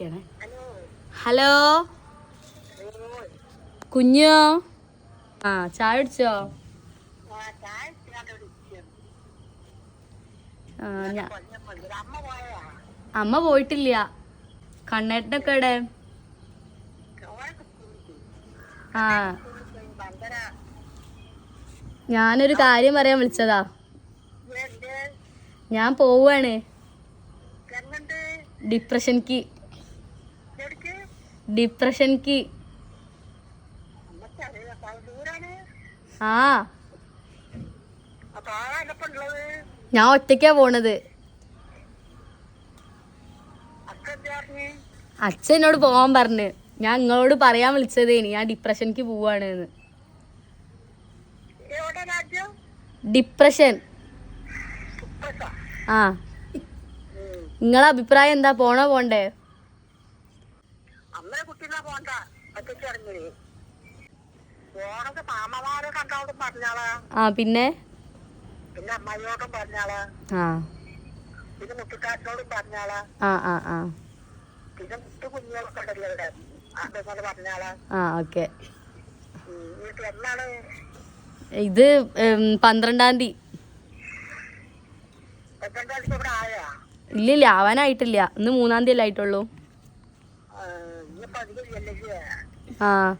വിളിക്കണേ ഹലോ. കുഞ്ഞോ? ആ ചായ കുടിച്ചോ? അമ്മ പോയിട്ടില്ല. കണ്ണേട്ടനൊക്കെ എവിടെ ആ. ഞാനൊരു കാര്യം പറയാൻ വിളിച്ചതാ. ഞാൻ പോവാണ്. ഡിപ്രഷൻക്ക്. ഡിപ്രഷൻക്ക്. ആ. ഞാൻ ഒറ്റയ്ക്കാ പോണത്. അച്ഛൻ എന്നോട് പോവാൻ പറഞ്ഞു. ഞാൻ നിങ്ങളോട് പറയാൻ വിളിച്ചതേനി ഞാൻ ഡിപ്രഷൻക്ക് പോവാണ് ഡിപ്രഷൻ. ആ. നിങ്ങളെ അഭിപ്രായം എന്താ? പോണോ പോണ്ടേ? അമ്മയെ കുട്ടീനെ പോണ്ട. ഒറ്റയ്ക്ക് ഇറങ്ങി പോണത് മാമമാരെ കണ്ടോടും പറഞ്ഞാളാ. ആ പിന്നെ? പിന്നെ അമ്മയോടും പറഞ്ഞാളാ. ആ. പിന്നെ മുട്ടിക്കാരനോടും പറഞ്ഞാളാ. ആ ആ ആ. പിന്നെ മുട്ടു കുഞ്ഞുങ്ങളൊക്കെ ഉണ്ടല്ലോ ഇവിടെ. അതേപോലെ പറഞ്ഞാളാ. ആ ഓക്കെ. എന്നാണ്? ഇത് പന്ത്രണ്ടാം തീയതി ഇവിടെ ആയാ? ഇല്ലില്ല ആവാനായിട്ടില്ല. ഇന്ന് മൂന്നാം തീയതി അല്ലേ ആയിട്ടുള്ളൂ 啊。